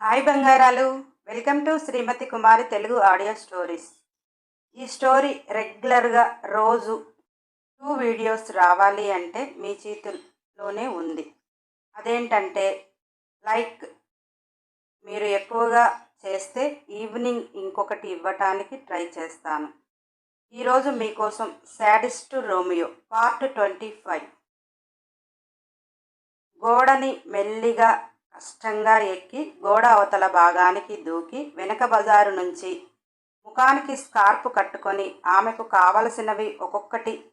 Hi బంగారాలు. Welcome to Shrimati Kumari Telugu audio stories. ఈ story రెగ్యులర్గా రోజు టూ వీడియోస్ రావాలి అంటే మీ చేతుల్లోనే ఉంది. అదేంటంటే లైక్ మీరు ఎక్కువగా చేస్తే ఈవినింగ్ ఇంకొకటి ఇవ్వటానికి ట్రై చేస్తాను. ఈరోజు మీకోసం sadist Romeo part twenty five. గోడని మెల్లిగా కష్టంగా ఎక్కి గోడ అవతల భాగానికి దూకి వెనక బజారు నుంచి ముఖానికి స్కార్ప్ కట్టుకొని ఆమెకు కావలసినవి ఒక్కొక్కటి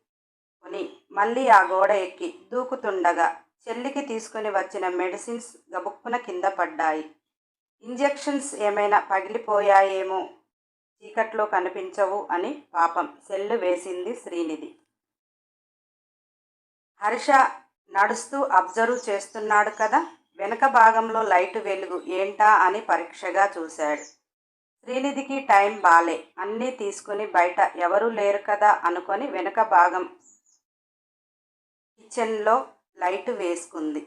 కొని మళ్ళీ ఆ గోడ ఎక్కి దూకుతుండగా చెల్లికి తీసుకుని వచ్చిన మెడిసిన్స్ గబుక్కున కింద పడ్డాయి. ఇంజెక్షన్స్ ఏమైనా పగిలిపోయాయేమో? చీకట్లో కనిపించవు అని పాపం సెల్లు వేసింది శ్రీనిధి. హర్ష నడుస్తూ అబ్జర్వ్ చేస్తున్నాడు కదా? వెనక భాగంలో లైటు వెలుగు ఏంటా అని పరీక్షగా చూశాడు. శ్రీనిధికి టైం బాలే. అన్నీ తీసుకుని బయట ఎవరూ లేరు కదా అనుకొని వెనక భాగం కిచెన్లో లైట్ వేసుకుంది.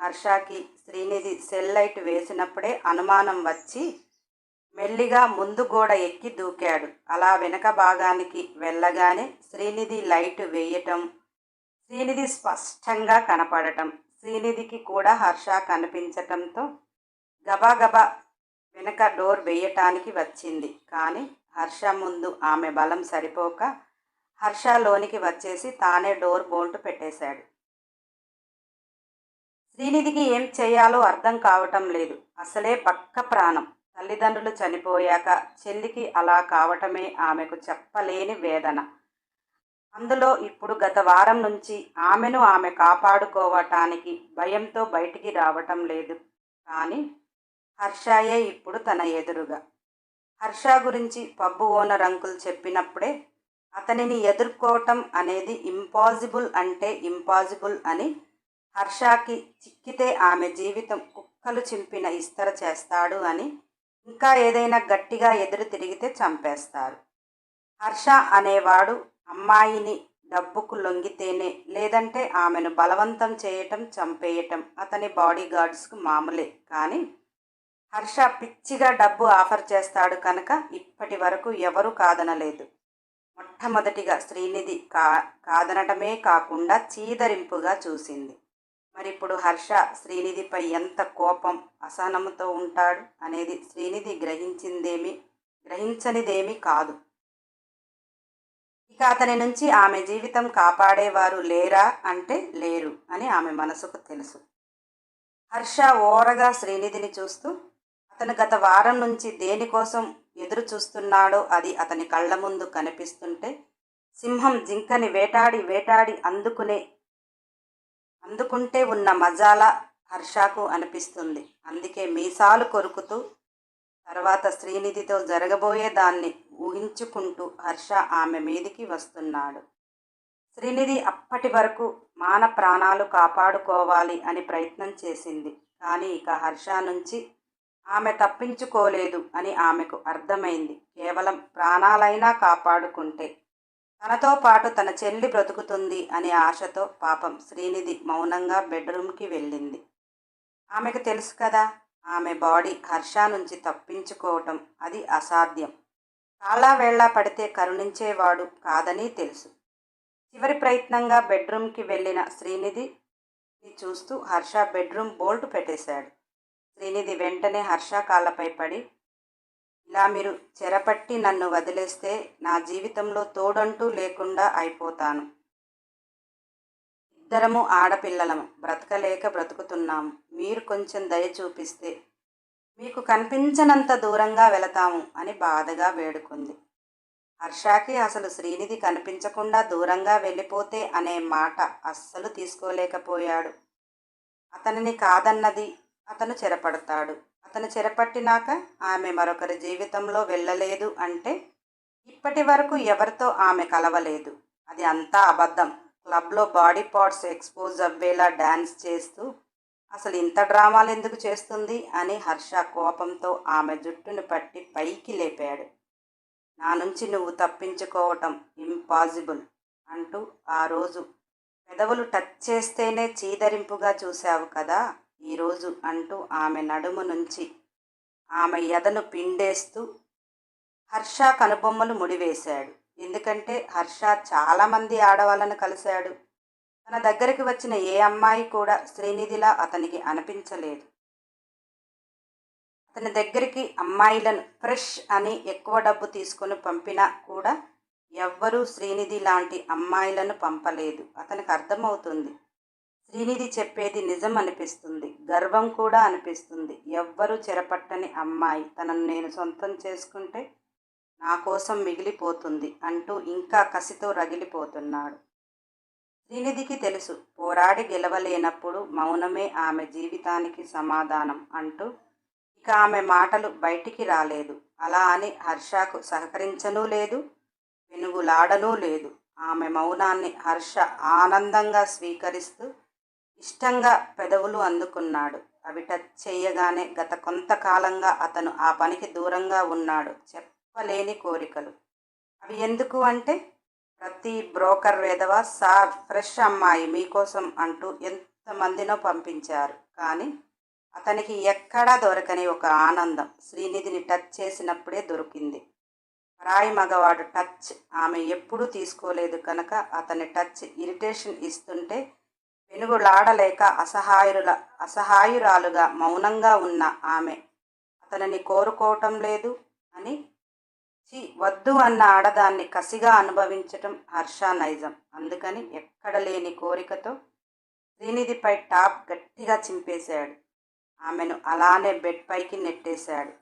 హర్షకి శ్రీనిధి సెల్ లైట్ వేసినప్పుడే అనుమానం వచ్చి మెల్లిగా ముందు గోడ ఎక్కి దూకాడు. అలా వెనక భాగానికి వెళ్ళగానే శ్రీనిధి లైట్ వేయటం శ్రీనిధి స్పష్టంగా కనపడటం శ్రీనిధికి కూడా హర్ష కనిపించటంతో గబాగబా వెనక డోర్ వేయటానికి వచ్చింది. కానీ హర్ష ముందు ఆమె బలం సరిపోక హర్ష లోనికి వచ్చేసి తానే డోర్ బోల్ట్ పెట్టేశాడు. శ్రీనిధికి ఏం చేయాలో అర్థం కావటం లేదు. అసలే పక్క ప్రాణం. తల్లిదండ్రులు చనిపోయాక చెల్లికి అలా కావటమే ఆమెకు చెప్పలేని వేదన. అందులో ఇప్పుడు గత వారం నుంచి ఆమెను ఆమె కాపాడుకోవటానికి భయంతో బయటికి రావటం లేదు. కానీ హర్షాయే ఇప్పుడు తన ఎదురుగా. హర్ష గురించి పబ్బు ఓనర్ అంకుల్ చెప్పినప్పుడే అతనిని ఎదుర్కోవటం అనేది ఇంపాసిబుల్ అంటే ఇంపాసిబుల్ అని హర్షకి చిక్కితే ఆమె జీవితం కుక్కలు చింపిన ఇస్తర చేస్తాడు అని ఇంకా ఏదైనా గట్టిగా ఎదురు తిరిగితే చంపేస్తారు. హర్ష అనేవాడు అమ్మాయిని డబ్బుకు లొంగితేనే లేదంటే ఆమెను బలవంతం చేయటం చంపేయటం అతని బాడీ గార్డ్స్కు మామూలే. కానీ హర్ష పిచ్చిగా డబ్బు ఆఫర్ చేస్తాడు కనుక ఇప్పటి వరకు ఎవరూ కాదనలేదు. మొట్టమొదటిగా శ్రీనిధి కా కాదనటమే కాకుండా చీదరింపుగా చూసింది. మరి ఇప్పుడు హర్ష శ్రీనిధిపై ఎంత కోపం అసహనంతో ఉంటాడు అనేది శ్రీనిధి గ్రహించిందేమి గ్రహించనిదేమీ కాదు. ఇక అతని నుంచి ఆమె జీవితం కాపాడేవారు లేరా అంటే లేరు అని ఆమె మనసుకు తెలుసు. హర్ష ఓరగా శ్రీనిధిని చూస్తూ అతను గత వారం నుంచి దేనికోసం ఎదురు చూస్తున్నాడో అది అతని కళ్ళ ముందు కనిపిస్తుంటే సింహం జింకని వేటాడి వేటాడి అందుకునే అందుకుంటే ఉన్న మజాలా హర్షకు అనిపిస్తుంది. అందుకే మీసాలు కొరుకుతూ తర్వాత శ్రీనిధితో జరగబోయే దాన్ని ఊహించుకుంటూ హర్ష ఆమె మీదికి వస్తున్నాడు. శ్రీనిధి అప్పటి వరకు మాన ప్రాణాలు కాపాడుకోవాలి అని ప్రయత్నం చేసింది. కానీ ఇక హర్ష నుంచి ఆమె తప్పించుకోలేదు అని ఆమెకు అర్థమైంది. కేవలం ప్రాణాలైనా కాపాడుకుంటే తనతో పాటు తన చెల్లి బ్రతుకుతుంది అనే ఆశతో పాపం శ్రీనిధి మౌనంగా బెడ్రూమ్కి వెళ్ళింది. ఆమెకు తెలుసు కదా ఆమె బాడీ హర్ష నుంచి తప్పించుకోవటం అది అసాధ్యం. చాలా పడితే కరుణించేవాడు కాదని తెలుసు. చివరి ప్రయత్నంగా బెడ్రూమ్కి వెళ్ళిన శ్రీనిధి చూస్తూ హర్ష బెడ్రూమ్ బోల్ట్ పెట్టేశాడు. శ్రీనిధి వెంటనే హర్ష కాళ్ళపై పడి ఇలా మీరు చెరపట్టి నన్ను వదిలేస్తే నా జీవితంలో తోడంటూ లేకుండా అయిపోతాను. ఇద్దరము ఆడపిల్లలము. బ్రతకలేక బ్రతుకుతున్నాము మీరు కొంచెం దయ చూపిస్తే మీకు కనిపించనంత దూరంగా వెళతాము అని బాధగా వేడుకుంది. హర్షాకి అసలు శ్రీనిధి కనిపించకుండా దూరంగా వెళ్ళిపోతే అనే మాట అస్సలు తీసుకోలేకపోయాడు. అతనిని కాదన్నది అతను చెరపడతాడు. అతను చెరపట్టినాక ఆమె మరొకరి జీవితంలో వెళ్ళలేదు అంటే ఇప్పటి వరకు ఎవరితో ఆమె కలవలేదు. అది అంతా అబద్ధం. క్లబ్లో బాడీ పార్ట్స్ ఎక్స్పోజ్ అవ్వేలా డ్యాన్స్ చేస్తూ అసలు ఇంత డ్రామాలు ఎందుకు చేస్తుంది అని హర్ష కోపంతో ఆమె జుట్టును పట్టి పైకి లేపాడు. నా నుంచి నువ్వు తప్పించుకోవటం ఇంపాసిబుల్ అంటూ ఆ రోజు పెదవులు టచ్ చేస్తేనే చీదరింపుగా చూశావు కదా ఈరోజు అంటూ ఆమె నడుము నుంచి ఆమె ఎదను పిండేస్తూ హర్ష కనుబొమ్మలు ముడివేశాడు. ఎందుకంటే హర్ష చాలామంది ఆడవాళ్ళను కలిశాడు. తన దగ్గరికి వచ్చిన ఏ అమ్మాయి కూడా శ్రీనిధిలా అతనికి అనిపించలేదు. అతని దగ్గరికి అమ్మాయిలను ఫ్రెష్ అని ఎక్కువ డబ్బు తీసుకొని పంపినా కూడా ఎవ్వరూ శ్రీనిధి లాంటి అమ్మాయిలను పంపలేదు. అతనికి అర్థమవుతుంది. శ్రీనిధి చెప్పేది నిజం అనిపిస్తుంది. గర్వం కూడా అనిపిస్తుంది. ఎవ్వరూ చెరపట్టని అమ్మాయి. తనను నేను సొంతం చేసుకుంటే నా కోసం మిగిలిపోతుంది అంటూ ఇంకా కసితో రగిలిపోతున్నాడు. శ్రీనిధికి తెలుసు పోరాడి గెలవలేనప్పుడు మౌనమే ఆమె జీవితానికి సమాధానం అంటూ ఇక ఆమె మాటలు బయటికి రాలేదు. అలా అని హర్షకు సహకరించనూ లేదు వెనుగులాడనూ లేదు. ఆమె మౌనాన్ని హర్ష ఆనందంగా స్వీకరిస్తూ ఇష్టంగా పెదవులు అందుకున్నాడు. అవి టచ్ చేయగానే గత కొంతకాలంగా అతను ఆ పనికి దూరంగా ఉన్నాడు. చెప్పలేని కోరికలు. అవి ఎందుకు అంటే ప్రతి బ్రోకర్ వేదవ సార్ ఫ్రెష్ అమ్మాయి మీకోసం అంటూ ఎంతమందినో పంపించారు. కానీ అతనికి ఎక్కడా దొరకని ఒక ఆనందం శ్రీనిధిని టచ్ చేసినప్పుడే దొరికింది. పరాయి మగవాడు టచ్ ఆమె ఎప్పుడూ తీసుకోలేదు కనుక అతని టచ్ ఇరిటేషన్ ఇస్తుంటే వెనుగులాడలేక అసహాయుల అసహాయురాలుగా మౌనంగా ఉన్న ఆమె అతనిని కోరుకోవటం లేదు అని చి వద్దు అన్న ఆడదాన్ని కసిగా అనుభవించటం హర్ష నైజం. అందుకని ఎక్కడ లేని కోరికతో శ్రీనిధిపై టాప్ గట్టిగా చింపేశాడు. ఆమెను అలానే బెడ్ పైకి నెట్టేశాడు.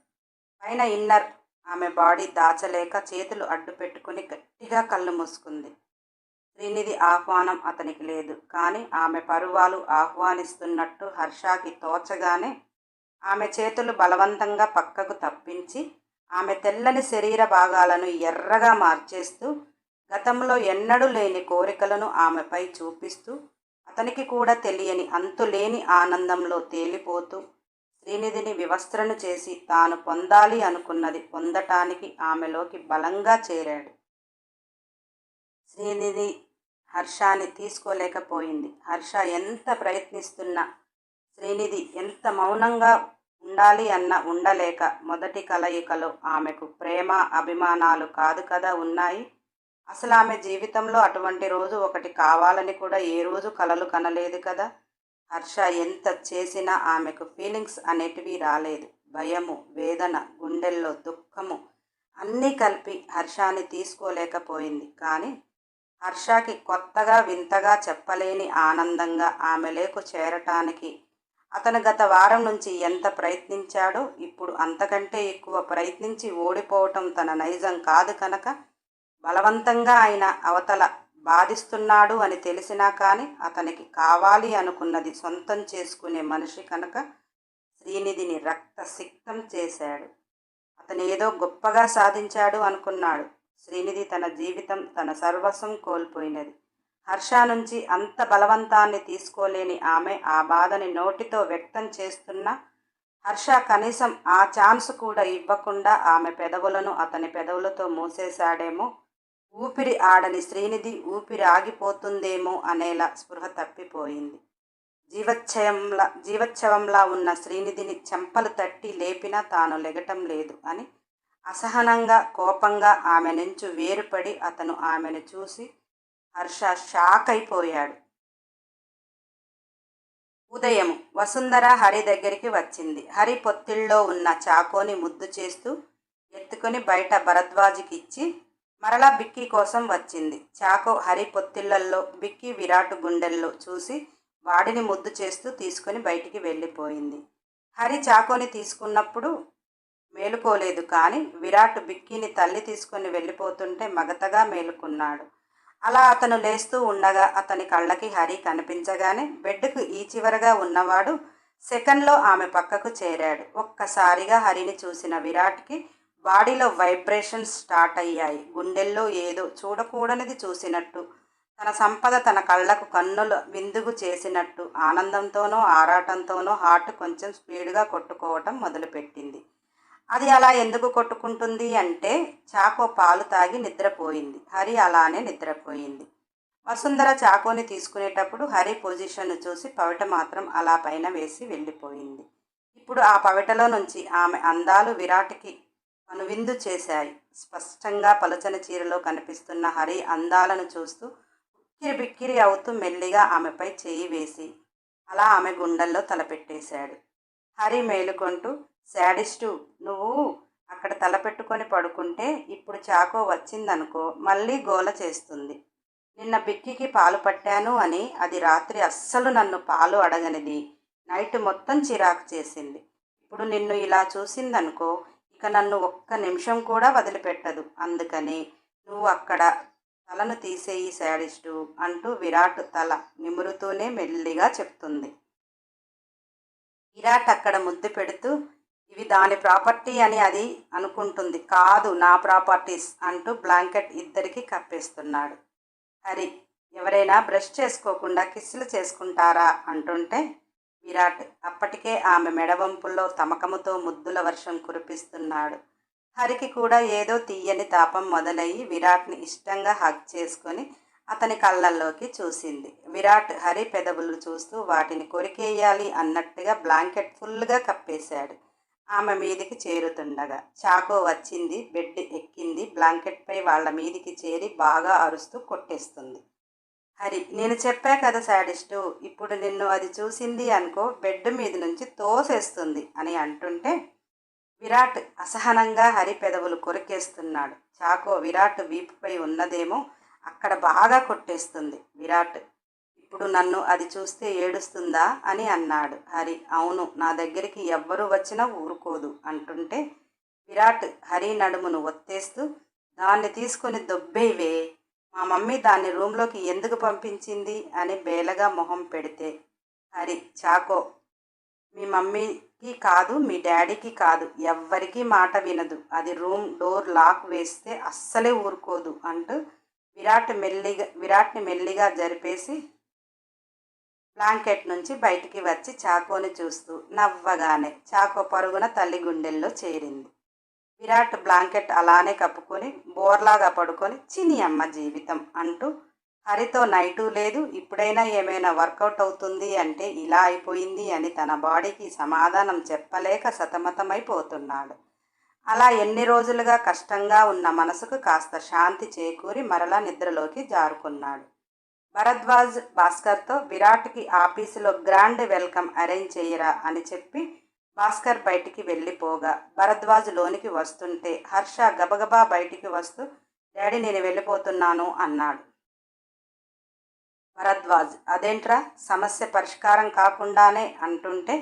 పైన ఇన్నర్ ఆమె బాడీ దాచలేక చేతులు అడ్డు పెట్టుకుని గట్టిగా కళ్ళు మూసుకుంది. శ్రీనిధి ఆహ్వానం అతనికి లేదు. కానీ ఆమె పరువాలు ఆహ్వానిస్తున్నట్టు హర్షకి తోచగానే ఆమె చేతులు బలవంతంగా పక్కకు తప్పించి ఆమె తెల్లని శరీర భాగాలను ఎర్రగా మార్చేస్తూ గతంలో ఎన్నడూ లేని కోరికలను ఆమెపై చూపిస్తూ అతనికి కూడా తెలియని అంతులేని ఆనందంలో తేలిపోతూ శ్రీనిధిని వివస్త్రను చేసి తాను పొందాలి అనుకున్నది పొందటానికి ఆమెలోకి బలంగా చేరాడు. శ్రీనిధి హర్షాన్ని తీసుకోలేకపోయింది. హర్ష ఎంత ప్రయత్నిస్తున్నా శ్రీనిధి ఎంత మౌనంగా ఉండాలి అన్న ఉండలేక మొదటి కలయికలో ఆమెకు ప్రేమ అభిమానాలు కాదు కదా ఉన్నాయి. అసలు ఆమె జీవితంలో అటువంటి రోజు ఒకటి కావాలని కూడా ఏ రోజు కలలు కనలేదు కదా. హర్ష ఎంత చేసినా ఆమెకు ఫీలింగ్స్ అనేటివి రాలేదు. భయము వేదన గుండెల్లో దుఃఖము అన్నీ కలిపి హర్షాన్ని తీసుకోలేకపోయింది. కానీ హర్షకి కొత్తగా వింతగా చెప్పలేని ఆనందంగా ఆమె లేకు చేరటానికి అతను గత వారం నుంచి ఎంత ప్రయత్నించాడో ఇప్పుడు అంతకంటే ఎక్కువ ప్రయత్నించి ఓడిపోవటం తన నైజం కాదు కనుక బలవంతంగా ఆయన అవతల బాధిస్తున్నాడు అని తెలిసినా కానీ అతనికి కావాలి అనుకున్నది సొంతం చేసుకునే మనిషి కనుక శ్రీనిధిని రక్తసిక్తం చేశాడు. అతను ఏదో గొప్పగా సాధించాడు అనుకున్నాడు. శ్రీనిధి తన జీవితం తన సర్వస్వం కోల్పోయినది. హర్ష నుంచి అంత బలవంతాన్ని తీసుకోలేని ఆమె ఆ బాధని నోటితో వ్యక్తం చేస్తున్న హర్ష కనీసం ఆ ఛాన్స్ కూడా ఇవ్వకుండా ఆమె పెదవులను అతని పెదవులతో మూసేశాడేమో. ఊపిరి ఆడని శ్రీనిధి ఊపిరి ఆగిపోతుందేమో అనేలా స్పృహ తప్పిపోయింది. జీవచ్ఛయంలా జీవచ్ఛవంలా ఉన్న శ్రీనిధిని చెంపలు తట్టి లేపినా తాను లెగటం లేదు అని అసహనంగా కోపంగా ఆమె నుంచి వేరుపడి అతను ఆమెను చూసి హర్ష షాక్ అయిపోయాడు ఉదయం వసుంధర హరి దగ్గరికి వచ్చింది. హరి పొత్తిళ్ళలో ఉన్న చాకోని ముద్దు చేస్తూ ఎత్తుకొని బయట భరద్వాజ్కి ఇచ్చి మరలా బిక్కీ కోసం వచ్చింది. చాకో హరి పొత్తిళ్ళల్లో బిక్కీ విరాట్ గుండెల్లో చూసి వాడిని ముద్దు చేస్తూ తీసుకొని బయటికి వెళ్ళిపోయింది. హరి చాకోని తీసుకున్నప్పుడు మేలుకోలేదు కానీ విరాట్ బిక్కీని తల్లి తీసుకొని వెళ్ళిపోతుంటే మగతగా మేలుకున్నాడు. అలా అతను లేస్తూ ఉండగా అతని కళ్ళకి హరి కనిపించగానే బెడ్కు ఈ చివరగా ఉన్నవాడు సెకండ్లో ఆమె పక్కకు చేరాడు. ఒక్కసారిగా హరిని చూసిన విరాట్కి బాడీలో వైబ్రేషన్స్ స్టార్ట్ అయ్యాయి. గుండెల్లో ఏదో చూడకూడనిది చూసినట్టు తన సంపద తన కళ్ళకు కన్నులు విందుగు చేసినట్టు ఆనందంతోనో ఆరాటంతోనో హార్ట్ కొంచెం స్పీడ్గా కొట్టుకోవటం మొదలుపెట్టింది. అది అలా ఎందుకు కొట్టుకుంటుంది అంటే చాకో పాలు తాగి నిద్రపోయింది. హరి అలానే నిద్రపోయింది. వసుంధర చాకోని తీసుకునేటప్పుడు హరి పొజిషన్ చూసి పవిట మాత్రం అలా పైన వేసి వెళ్ళిపోయింది. ఇప్పుడు ఆ పవిటలో నుంచి ఆమె అందాలు విరాట్కి అనువిందు చేశాయి. స్పష్టంగా పలుచని చీరలో కనిపిస్తున్న హరి అందాలను చూస్తూ ఉక్కిరి బిక్కిరి అవుతూ మెల్లిగా ఆమెపై చేయి వేసి అలా ఆమె గుండెల్లో తలపెట్టేశాడు. హరి మేలుకొంటూ శాడిస్టు నువ్వు అక్కడ తలపెట్టుకొని పడుకుంటే ఇప్పుడు చాకో వచ్చిందనుకో మళ్ళీ గోల చేస్తుంది. నిన్న బిక్కికి పాలు పట్టాను అని అది రాత్రి అస్సలు నన్ను పాలు అడగనిది. నైట్ మొత్తం చిరాకు చేసింది. ఇప్పుడు నిన్ను ఇలా చూసిందనుకో ఇక నన్ను ఒక్క నిమిషం కూడా వదిలిపెట్టదు. అందుకని నువ్వు అక్కడ తలను తీసేయి శాడిస్టు అంటూ విరాట్ తల నిమురుతూనే మెల్లిగా చెప్తుంది. విరాట్ అక్కడ ముద్దు పెడుతూ ఇవి దాని ప్రాపర్టీ అని అది అనుకుంటుంది. కాదు నా ప్రాపర్టీస్ అంటూ బ్లాంకెట్ ఇద్దరికి కప్పేస్తున్నాడు. హరి ఎవరైనా బ్రష్ చేసుకోకుండా కిస్సులు చేసుకుంటారా? అంటుంటే విరాట్ అప్పటికే ఆమె మెడవంపుల్లో తమకముతో ముద్దుల వర్షం కురిపిస్తున్నాడు. హరికి కూడా ఏదో తీయని తాపం మొదలయ్యి విరాట్ని ఇష్టంగా హగ్ చేసుకొని అతని కళ్ళల్లోకి చూసింది. విరాట్ హరి పెదవులు చూస్తూ వాటిని కొరికేయాలి అన్నట్టుగా బ్లాంకెట్ ఫుల్గా కప్పేశాడు. ఆమె మీదికి చేరుతుండగా చాకో వచ్చింది బెడ్ ఎక్కింది బ్లాంకెట్పై వాళ్ళ మీదికి చేరి బాగా అరుస్తూ కొట్టేస్తుంది. హరి నేను చెప్పా కదా శాడిస్టు ఇప్పుడు నిన్ను అది చూసింది అనుకో బెడ్ మీద నుంచి తోసేస్తుంది అని అంటుంటే విరాట్ అసహనంగా హరి పెదవులు కొరికేస్తున్నాడు. చాకో విరాట్ వీపుపై ఉన్నదేమో అక్కడ బాగా కొట్టేస్తుంది. విరాట్ ఇప్పుడు నన్ను అది చూస్తే ఏడుస్తుందా అని అన్నాడు. హరి అవును నా దగ్గరికి ఎవ్వరూ వచ్చినా ఊరుకోదు అంటుంటే విరాట్ హరి నడుమును ఒత్తేస్తూ దాన్ని తీసుకొని దొబ్బేవే మా మమ్మీ దాన్ని రూమ్లోకి ఎందుకు పంపించింది అని బేలగా మొహం పెడితే. హరి చాకో మీ మమ్మీకి కాదు మీ డాడీకి కాదు ఎవ్వరికీ మాట వినదు. అది రూమ్ డోర్ లాక్ వేస్తే అస్సలే ఊరుకోదు అంటూ విరాట్ మెల్లిగా విరాట్ని మెల్లిగా జరిపేసి బ్లాంకెట్ నుంచి బయటికి వచ్చి చాకోని చూస్తూ నవ్వగానే చాకో పరుగున తల్లి గుండెల్లో చేరింది. విరాట్ బ్లాంకెట్ అలానే కప్పుకొని బోర్లాగా పడుకొని చిని అమ్మ జీవితం అంటూ హరితో నైటు లేదు ఇప్పుడైనా ఏమైనా వర్కౌట్ అవుతుంది అంటే ఇలా అయిపోయింది అని తన బాడీకి సమాధానం చెప్పలేక సతమతమైపోతున్నాడు. అలా ఎన్ని రోజులుగా కష్టంగా ఉన్న మనసుకు కాస్త శాంతి చేకూరి మరలా నిద్రలోకి జారుకున్నాడు. భరద్వాజ్ భాస్కర్తో విరాట్కి ఆఫీసులో గ్రాండ్ వెల్కమ్ అరేంజ్ చేయరా అని చెప్పి భాస్కర్ బయటికి వెళ్ళిపోగా. భరద్వాజ్ లోనికి వస్తుంటే హర్ష గబగబా బయటికి వస్తూ డాడీ నేను వెళ్ళిపోతున్నాను అన్నాడు. భరద్వాజ్ అదేంట్రా? సమస్య పరిష్కారం కాకుండానే అంటుంటే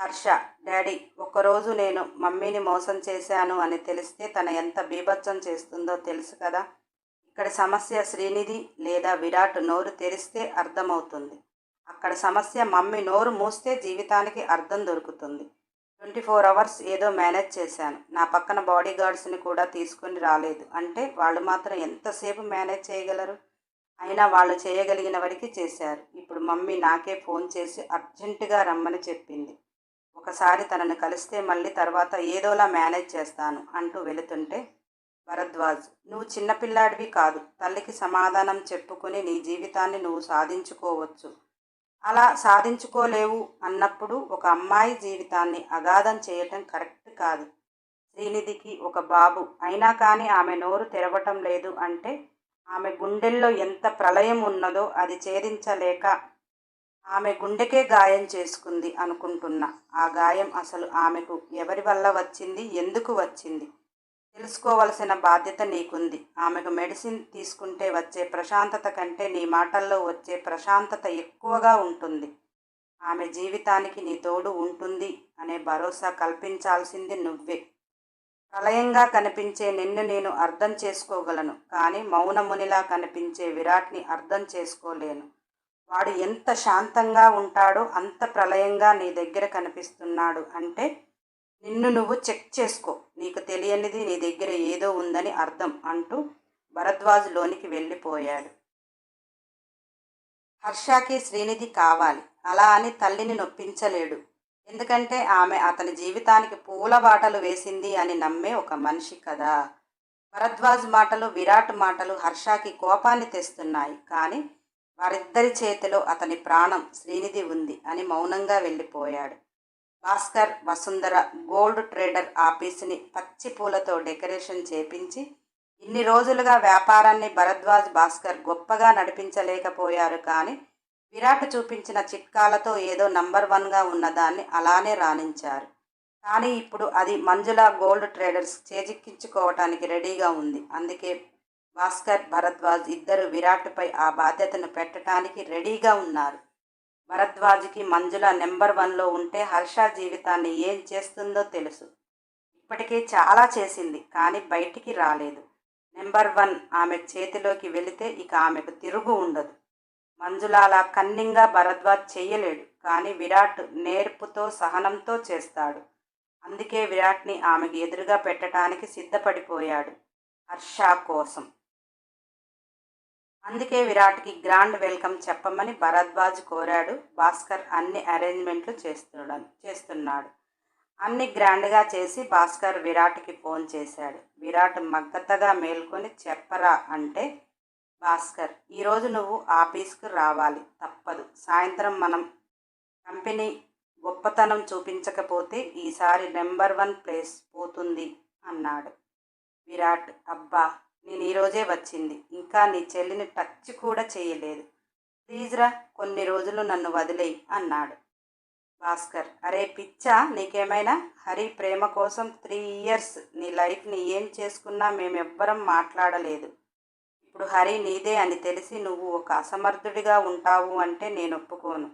హర్ష డాడీ ఒకరోజు నేను మమ్మీని మోసం చేశాను అని తెలిస్తే తన ఎంత బీభత్సం చేస్తుందో తెలుసు కదా. ఇక్కడ సమస్య శ్రీనిధి లేదా విరాట్ నోరు తెరిస్తే అర్థమవుతుంది. అక్కడ సమస్య మమ్మీ నోరు మూస్తే జీవితానికి అర్థం దొరుకుతుంది. ట్వంటీ ఫోర్ అవర్స్ ఏదో మేనేజ్ చేశాను. నా పక్కన బాడీ గార్డ్స్ని కూడా తీసుకొని రాలేదు. అంటే వాళ్ళు మాత్రం ఎంతసేపు మేనేజ్ చేయగలరు? అయినా వాళ్ళు చేయగలిగిన వరకు చేశారు. ఇప్పుడు మమ్మీ నాకే ఫోన్ చేసి అర్జెంటుగా రమ్మని చెప్పింది. ఒకసారి తనను కలిస్తే మళ్ళీ తర్వాత ఏదోలా మేనేజ్ చేస్తాను అంటూ వెళుతుంటే భరద్వాజ్ నువ్వు చిన్నపిల్లాడివి కాదు. తల్లికి సమాధానం చెప్పుకొని నీ జీవితాన్ని నువ్వు సాధించుకోవచ్చు. అలా సాధించుకోలేవు అన్నప్పుడు ఒక అమ్మాయి జీవితాన్ని అగాధం చేయటం కరెక్ట్ కాదు. శ్రీనిధికి ఒక బాబు. అయినా కానీ ఆమె నోరు తెరవటం లేదు అంటే ఆమె గుండెల్లో ఎంత ప్రళయం ఉన్నదో అది ఛేదించలేక ఆమె గుండెకే గాయం చేసుకుంది అనుకుంటున్నా. ఆ గాయం అసలు ఆమెకు ఎవరి వల్ల వచ్చింది? ఎందుకు వచ్చింది? తెలుసుకోవలసిన బాధ్యత నీకుంది. ఆమెకు మెడిసిన్ తీసుకుంటే వచ్చే ప్రశాంతత కంటే నీ మాటల్లో వచ్చే ప్రశాంతత ఎక్కువగా ఉంటుంది. ఆమె జీవితానికి నీ తోడు ఉంటుంది అనే భరోసా కల్పించాల్సింది నువ్వే. ప్రళయంగా కనిపించే నిన్ను నేను అర్థం చేసుకోగలను కానీ మౌనమునిలా కనిపించే విరాట్ని అర్థం చేసుకోలేను. వాడు ఎంత శాంతంగా ఉంటాడో అంత ప్రళయంగా నీ దగ్గర కనిపిస్తున్నాడు అంటే నిన్ను నువ్వు చెక్ చేసుకో. నీకు తెలియనిది నీ దగ్గర ఏదో ఉందని అర్థం అంటూ భరద్వాజ్ లోనికి వెళ్ళిపోయాడు. హర్షకి శ్రీనిధి కావాలి. అలా అని తల్లిని నొప్పించలేడు. ఎందుకంటే ఆమె అతని జీవితానికి పూల బాటలు వేసింది అని నమ్మే ఒక మనిషి కదా. భరద్వాజ్ మాటలు విరాట్ మాటలు హర్షకి కోపాన్ని తెస్తున్నాయి. కానీ వారిద్దరి చేతిలో అతని ప్రాణం శ్రీనిధి ఉంది అని మౌనంగా వెళ్ళిపోయాడు. భాస్కర్ వసుంధర గోల్డ్ ట్రేడర్ ఆఫీసుని పచ్చి పూలతో డెకరేషన్ చేపించి ఇన్ని రోజులుగా వ్యాపారాన్ని భరద్వాజ్ భాస్కర్ గొప్పగా నడిపించలేకపోయారు కానీ విరాట్ చూపించిన చిట్కాలతో ఏదో నంబర్ వన్గా ఉన్నదాన్ని అలానే రాణించారు. కానీ ఇప్పుడు అది మంజుల గోల్డ్ ట్రేడర్స్ చేజిక్కించుకోవటానికి రెడీగా ఉంది. అందుకే భాస్కర్ భరద్వాజ్ ఇద్దరు విరాట్పై ఆ బాధ్యతను పెట్టడానికి రెడీగా ఉన్నారు. భరద్వాజ్కి మంజుల నెంబర్ వన్లో ఉంటే హర్ష జీవితాన్ని ఏం చేస్తుందో తెలుసు. ఇప్పటికే చాలా చేసింది కానీ బయటికి రాలేదు. నెంబర్ వన్ ఆమె చేతిలోకి వెళితే ఇక ఆమెకు తిరుగు ఉండదు. మంజులాలా కన్నింగా భరద్వాజ్ చెయ్యలేడు కానీ విరాట్ నేర్పుతో సహనంతో చేస్తాడు. అందుకే విరాట్ని ఆమెకు ఎదురుగా పెట్టడానికి సిద్ధపడిపోయాడు హర్ష కోసం. అందుకే విరాట్కి గ్రాండ్ వెల్కమ్ చెప్పమని భరద్వాజ్ కోరాడు. భాస్కర్ అన్ని అరేంజ్మెంట్లు చేస్తున్నాడు చేస్తున్నాడు. అన్ని గ్రాండ్గా చేసి భాస్కర్ విరాట్కి ఫోన్ చేశాడు. విరాట్ మగ్గతగా మేల్కొని చెప్పరా అంటే భాస్కర్ ఈరోజు నువ్వు ఆఫీస్కు రావాలి. తప్పదు. సాయంత్రం మనం కంపెనీ గొప్పతనం చూపించకపోతే ఈసారి నెంబర్ వన్ ప్లేస్ పోతుంది అన్నాడు. విరాట్ అబ్బా! నేను ఈరోజే వచ్చింది. ఇంకా నీ చెల్లిని టచ్ కూడా చేయలేదు. ప్లీజ్రా కొన్ని రోజులు నన్ను వదిలేయి అన్నాడు. భాస్కర్ అరే పిచ్చా నీకేమైనా? హరి ప్రేమ కోసం త్రీ ఇయర్స్ నీ లైఫ్ని ఏం చేసుకున్నా మేమెవ్వరం మాట్లాడలేదు. ఇప్పుడు హరి నీదే అని తెలిసి నువ్వు ఒక అసమర్థుడిగా ఉంటావు అంటే నేను ఒప్పుకోను.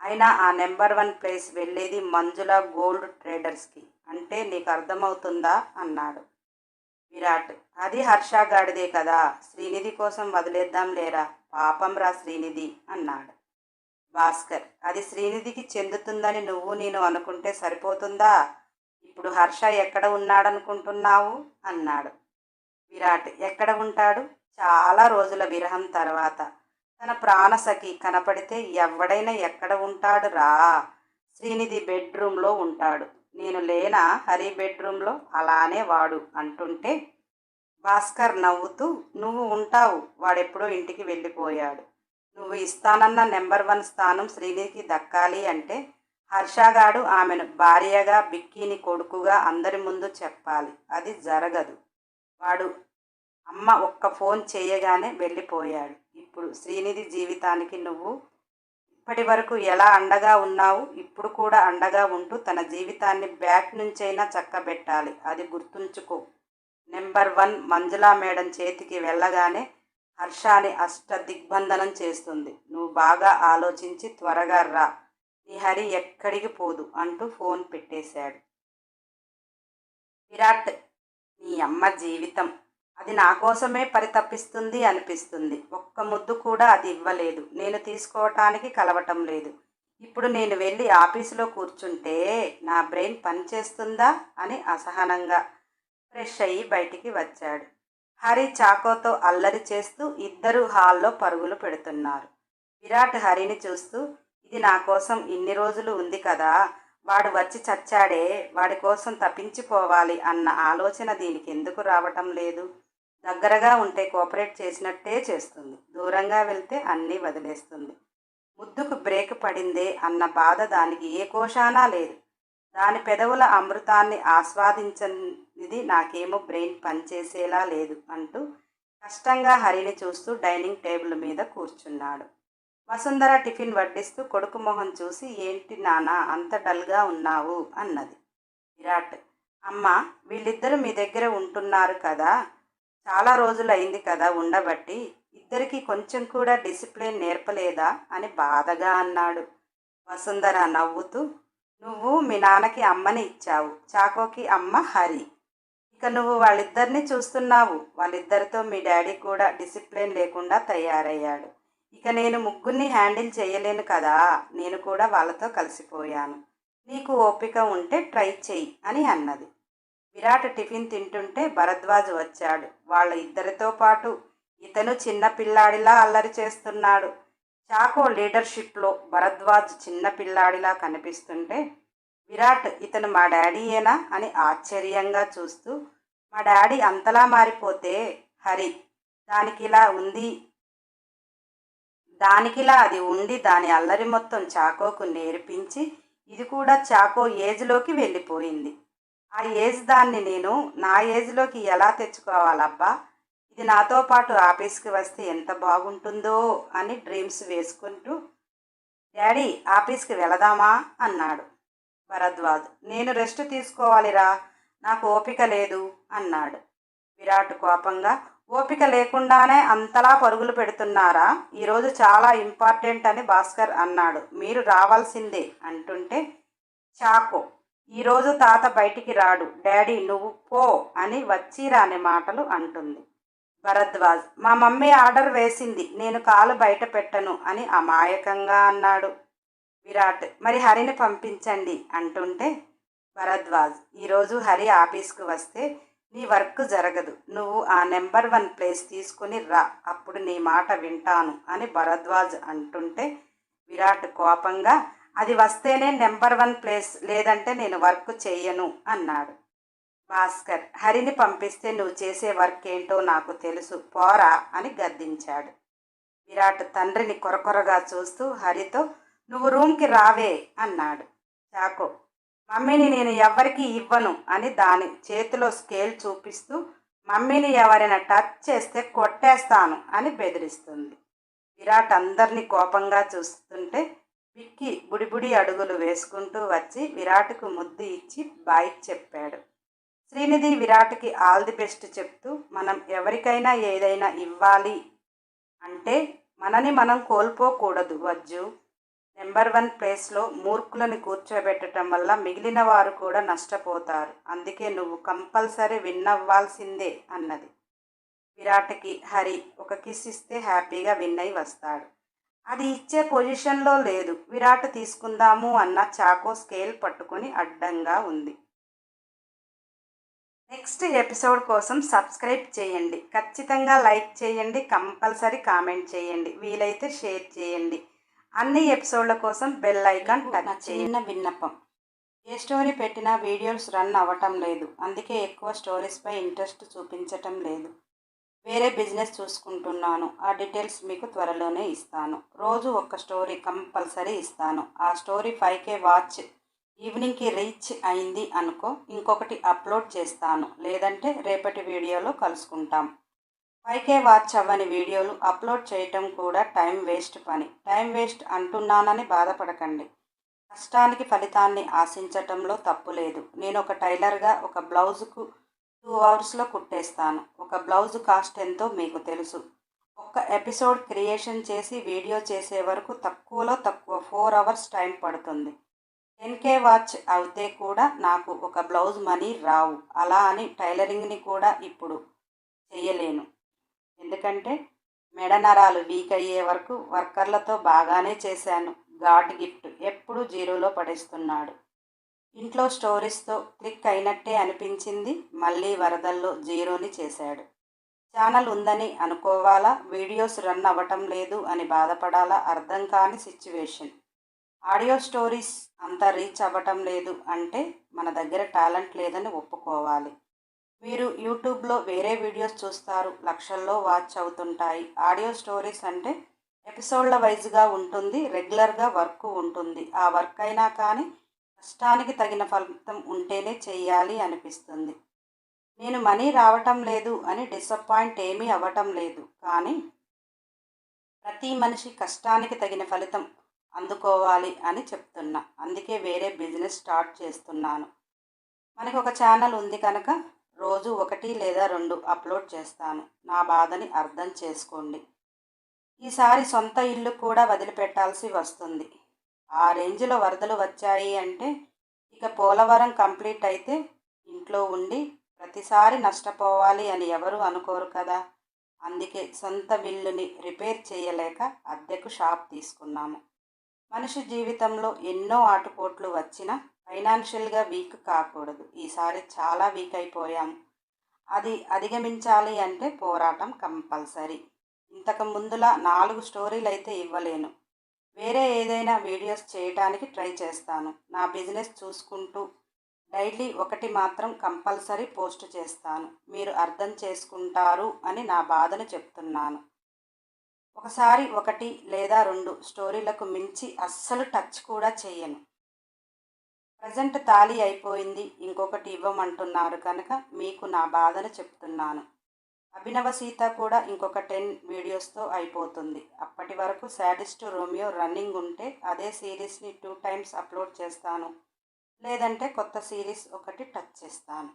అయినా ఆ నెంబర్ వన్ ప్లేస్ వెళ్ళేది మంజుల గోల్డ్ ట్రేడర్స్కి అంటే నీకు అర్థమవుతుందా? అన్నాడు. విరాట్ అది హర్ష గాడిదే కదా శ్రీనిధి కోసం వదిలేద్దాం లేరా? పాపం రా శ్రీనిధి అన్నాడు. భాస్కర్ అది శ్రీనిధికి చెందుతుందని నువ్వు నేను అనుకుంటే సరిపోతుందా? ఇప్పుడు హర్ష ఎక్కడ ఉన్నాడనుకుంటున్నావు? అన్నాడు. విరాట్ ఎక్కడ ఉంటాడు? చాలా రోజుల విరహం తర్వాత. తన ప్రాణసఖి కనపడితే ఎవడైనా ఎక్కడ ఉంటాడు రా? శ్రీనిధి బెడ్రూమ్లో ఉంటాడు. నేను లేనా? హరి బెడ్రూమ్లో అలానే వాడు అంటుంటే భాస్కర్ నవ్వుతూ నువ్వు ఉంటావు. వాడెప్పుడో ఇంటికి వెళ్ళిపోయాడు. నువ్వు ఇస్తానన్న నెంబర్ వన్ స్థానం శ్రీనిధికి దక్కాలి అంటే హర్షగాడు ఆమెను భార్యగా బిక్కీని కొడుకుగా అందరి ముందు చెప్పాలి. అది జరగదు. వాడు అమ్మ ఒక్క ఫోన్ చేయగానే వెళ్ళిపోయాడు. ఇప్పుడు శ్రీనిధి జీవితానికి నువ్వు ఇప్పటి వరకు ఎలా అండగా ఉన్నావు ఇప్పుడు కూడా అండగా ఉంటూ తన జీవితాన్ని బ్యాక్ నుంచైనా చక్కబెట్టాలి. అది గుర్తుంచుకో. నెంబర్ వన్ మంజులా మేడం చేతికి వెళ్ళగానే హర్షాని అష్ట దిగ్బంధనం చేస్తుంది. నువ్వు బాగా ఆలోచించి త్వరగా రా. నీ హరి ఎక్కడికి పోదు అంటూ ఫోన్ పెట్టేశాడు. విరాట్ నీ అమ్మ జీవితం. అది నా కోసమే పరితపిస్తుంది అనిపిస్తుంది. ఒక్క ముద్దు కూడా అది ఇవ్వలేదు. నేను తీసుకోవటానికి కలవటం లేదు. ఇప్పుడు నేను వెళ్ళి ఆఫీసులో కూర్చుంటే నా బ్రెయిన్ పనిచేస్తుందా అని అసహనంగా ఫ్రెష్ అయ్యి బయటికి వచ్చాడు. హరి చాకోతో అల్లరి చేస్తూ ఇద్దరు హాల్లో పరుగులు పెడుతున్నారు. విరాట్ హరిని చూస్తూ ఇది నా కోసం ఇన్ని రోజులు ఉంది కదా వాడు వచ్చి చచ్చాడే వాడి కోసం తప్పించిపోవాలి అన్న ఆలోచన దీనికి ఎందుకు రావటం లేదు? దగ్గరగా ఉంటే కోఆపరేట్ చేసినట్టే చేస్తుంది. దూరంగా వెళ్తే అన్నీ వదిలేస్తుంది. ముద్దుకు బ్రేక్ పడిందే అన్న బాధ దానికి ఏ కోశానా లేదు. దాని పెదవుల అమృతాన్ని ఆస్వాదించనిది నాకేమో బ్రెయిన్ పనిచేసేలా లేదు అంటూ కష్టంగా హరిని చూస్తూ డైనింగ్ టేబుల్ మీద కూర్చున్నాడు. వసుంధర టిఫిన్ వడ్డిస్తూ కొడుకు మొహం చూసి ఏంటి నానా అంత డల్గా ఉన్నావు? అన్నది. విరాట్ అమ్మ వీళ్ళిద్దరూ మీ దగ్గర ఉంటున్నారు కదా చాలా రోజులు అయింది కదా ఉండబట్టి ఇద్దరికి కొంచెం కూడా డిసిప్లిన్ నేర్పలేదా అని బాధగా అన్నాడు. వసుంధర నవ్వుతూ నువ్వు మీ నాన్నకి అమ్మని ఇచ్చావు చాకోకి అమ్మ హరి. ఇక నువ్వు వాళ్ళిద్దరిని చూస్తున్నావు వాళ్ళిద్దరితో మీ డాడీ కూడా డిసిప్లిన్ లేకుండా తయారయ్యాడు. ఇక నేను ముగ్గురిని హ్యాండిల్ చేయలేను కదా నేను కూడా వాళ్ళతో కలిసిపోయాను. నీకు ఓపిక ఉంటే ట్రై చెయ్యి అని అన్నది. విరాట్ టిఫిన్ తింటుంటే భరద్వాజ్ వచ్చాడు. వాళ్ళ ఇద్దరితో పాటు ఇతను చిన్న పిల్లాడిలా అల్లరి చేస్తున్నాడు. చాకో లీడర్షిప్లో భరద్వాజ్ చిన్న పిల్లాడిలా కనిపిస్తుంటే విరాట్ ఇతను మా డాడీయేనా అని ఆశ్చర్యంగా చూస్తూ మా డాడీ అంతలా మారిపోతే హరి దానికిలా ఉంది దానికిలా అది ఉండి దాని అల్లరి మొత్తం చాకోకు నేర్పించి ఇది కూడా చాకో ఏజ్లోకి వెళ్ళిపోయింది. ఆ ఏజ్ దాన్ని నేను నా ఏజ్లోకి ఎలా తెచ్చుకోవాలబ్బా? ఇది నాతో పాటు ఆఫీస్కి వస్తే ఎంత బాగుంటుందో అని డ్రీమ్స్ వేసుకుంటూ డాడీ ఆఫీస్కి వెళదామా? అన్నాడు భరద్వాజ్. నేను రెస్ట్ తీసుకోవాలిరా నాకు ఓపిక లేదు అన్నాడు విరాట్ కోపంగా. ఓపిక లేకుండానే అంతలా పరుగులు పెడుతున్నారా? ఈరోజు చాలా ఇంపార్టెంట్ అని భాస్కర్ అన్నాడు. మీరు రావాల్సిందే అంటుంటే చాకో ఈరోజు తాత బయటికి రాడు. డాడీ నువ్వు పో అని వచ్చి రాని మాటలు అంటుంది. భరద్వాజ్ మా మమ్మీ ఆర్డర్ వేసింది. నేను కాలు బయట పెట్టను అని అమాయకంగా అన్నాడు. విరాట్ మరి హరిని పంపించండి అంటుంటే భరద్వాజ్ ఈరోజు హరి ఆఫీస్కు వస్తే నీ వర్క్ జరగదు. నువ్వు ఆ నెంబర్ వన్ ప్లేస్ తీసుకుని రా. అప్పుడు నీ మాట వింటాను అని భరద్వాజ్ అంటుంటే విరాట్ కోపంగా అది వస్తేనే నెంబర్ వన్ ప్లేస్ లేదంటే నేను వర్క్ చెయ్యను అన్నాడు. భాస్కర్ హరిని పంపిస్తే నువ్వు చేసే వర్క్ ఏంటో నాకు తెలుసు పోరా అని గద్దించాడు. విరాట్ తండ్రిని కొరకొరగా చూస్తూ హరితో నువ్వు రూమ్కి రావే అన్నాడు. చాకో మమ్మీని నేను ఎవరికి ఇవ్వను అని దాని చేతిలో స్కేల్ చూపిస్తూ మమ్మీని ఎవరైనా టచ్ చేస్తే కొట్టేస్తాను అని బెదిరిస్తుంది. విరాట్ అందరినీ కోపంగా చూస్తుంటే విక్కి బుడిబుడి అడుగులు వేసుకుంటూ వచ్చి విరాట్కు ముద్దు ఇచ్చి బాయ్ చెప్పాడు. శ్రీనిధి విరాట్కి ఆల్ ది బెస్ట్ చెప్తూ మనం ఎవరికైనా ఏదైనా ఇవ్వాలి అంటే మనని మనం కోల్పోకూడదు వజ్జు. నెంబర్ వన్ ప్లేస్లో మూర్ఖులని కూర్చోబెట్టడం వల్ల మిగిలిన వారు కూడా నష్టపోతారు. అందుకే నువ్వు కంపల్సరీ విన్ అవ్వాల్సిందే అన్నది. విరాట్కి హరి ఒక కిస్ ఇస్తే హ్యాపీగా విన్ అయి వస్తాడు. అది ఇచ్చే పొజిషన్లో లేదు. విరాట్ తీసుకుందాము అన్న చాకో స్కేల్ పట్టుకొని అడ్డంగా ఉంది. నెక్స్ట్ ఎపిసోడ్ కోసం సబ్స్క్రైబ్ చేయండి. ఖచ్చితంగా లైక్ చేయండి. కంపల్సరీ కామెంట్ చేయండి. వీలైతే షేర్ చేయండి. అన్ని ఎపిసోడ్ల కోసం బెల్ ఐకాన్ టచ్ చిన్న విన్నపం. ఏ స్టోరీ పెట్టినా వీడియోస్ రన్ అవ్వటం లేదు. అందుకే ఎక్కువ స్టోరీస్పై ఇంట్రెస్ట్ చూపించటం లేదు. వేరే బిజినెస్ చూసుకుంటున్నాను. ఆ డీటెయిల్స్ మీకు త్వరలోనే ఇస్తాను. రోజు ఒక స్టోరీ కంపల్సరీ ఇస్తాను. ఆ స్టోరీ ఫైవ్ కే వాచ్ ఈవినింగ్కి రీచ్ అయింది అనుకో ఇంకొకటి అప్లోడ్ చేస్తాను. లేదంటే రేపటి వీడియోలో కలుసుకుంటాం. ఫైవ్ కే వాచ్ అవ్వని వీడియోలు అప్లోడ్ చేయటం కూడా టైం వేస్ట్ పని. టైం వేస్ట్ అంటున్నానని బాధపడకండి. కష్టానికి ఫలితాన్ని ఆశించటంలో తప్పు లేదు. నేను ఒక టైలర్గా ఒక బ్లౌజుకు టూ అవర్స్లో కుట్టేస్తాను. ఒక బ్లౌజ్ కాస్ట్ ఎంతో మీకు తెలుసు. ఒక్క ఎపిసోడ్ క్రియేషన్ చేసి వీడియో చేసే వరకు తక్కువలో తక్కువ ఫోర్ అవర్స్ టైం పడుతుంది. టెన్కే వాచ్ అయితే కూడా నాకు ఒక బ్లౌజ్ మనీ రావు. అలా అని టైలరింగ్ని కూడా ఇప్పుడు చేయలేను ఎందుకంటే మెడ నరాలు వీక్ అయ్యే వరకు వర్కర్లతో బాగానే చేశాను. గాడ్ గిఫ్ట్ ఎప్పుడు జీరోలో పడేస్తున్నాడు. ఇంట్లో స్టోరీస్తో క్లిక్ అయినట్టే అనిపించింది. మళ్ళీ వరదల్లో జీరోని చేశాడు. ఛానల్ ఉందని అనుకోవాలా? వీడియోస్ రన్ అవ్వటం లేదు అని బాధపడాలా? అర్థం కాని సిచ్యువేషన్. ఆడియో స్టోరీస్ అంత రీచ్ అవ్వటం లేదు అంటే మన దగ్గర టాలెంట్ లేదని ఒప్పుకోవాలి. మీరు యూట్యూబ్లో వేరే వీడియోస్ చూస్తారు. లక్షల్లో వాచ్ అవుతుంటాయి. ఆడియో స్టోరీస్ అంటే ఎపిసోడ్ల వైజ్గా ఉంటుంది. రెగ్యులర్గా వర్క్ ఉంటుంది. ఆ వర్క్ అయినా కానీ కష్టానికి తగిన ఫలితం ఉంటేనే చేయాలి అనిపిస్తుంది. నేను మనీ రావటం లేదు అని డిసప్పాయింట్ ఏమీ అవ్వటం లేదు. కానీ ప్రతి మనిషి కష్టానికి తగిన ఫలితం అందుకోవాలి అని చెప్తున్నా. అందుకే వేరే బిజినెస్ స్టార్ట్ చేస్తున్నాను. మనకు ఒక ఛానల్ ఉంది కనుక రోజు ఒకటి లేదా రెండు అప్లోడ్ చేస్తాను. నా బాధని అర్థం చేసుకోండి. ఈసారి సొంత ఇల్లు కూడా వదిలిపెట్టాల్సి వస్తుంది. ఆ రేంజ్లో వరదలు వచ్చాయి అంటే ఇక పోలవరం కంప్లీట్ అయితే ఇంట్లో ఉండి ప్రతిసారి నష్టపోవాలి అని ఎవరు అనుకోరు కదా. అందుకే సొంత బిల్లుని రిపేర్ చేయలేక అద్దెకు షాప్ తీసుకున్నాము. మనిషి జీవితంలో ఎన్నో ఆటుపోట్లు వచ్చినా ఫైనాన్షియల్గా వీక్ కాకూడదు. ఈసారి చాలా వీక్ అయిపోయాము. అది అధిగమించాలి అంటే పోరాటం కంపల్సరీ. ఇంతకు ముందులా నాలుగు స్టోరీలు అయితే ఇవ్వలేను. వేరే ఏదైనా వీడియోస్ చేయడానికి ట్రై చేస్తాను. నా బిజినెస్ చూసుకుంటూ డైలీ ఒకటి మాత్రం కంపల్సరీ పోస్ట్ చేస్తాను. మీరు అర్థం చేసుకుంటారు అని నా బాధను చెప్తున్నాను. ఒకసారి ఒకటి లేదా రెండు స్టోరీలకు మించి అస్సలు టచ్ కూడా చేయను. ప్రజెంట్ తాళీ అయిపోయింది. ఇంకొకటి ఇవ్వమంటున్నారు కనుక మీకు నా బాధను చెప్తున్నాను. అభినవ సీత కూడా ఇంకొక టెన్ వీడియోస్తో అయిపోతుంది. అప్పటి వరకు శాడిస్ట్ రోమియో రన్నింగ్ ఉంటే అదే సిరీస్ని టూ టైమ్స్ అప్లోడ్ చేస్తాను. లేదంటే కొత్త సిరీస్ ఒకటి టచ్ చేస్తాను.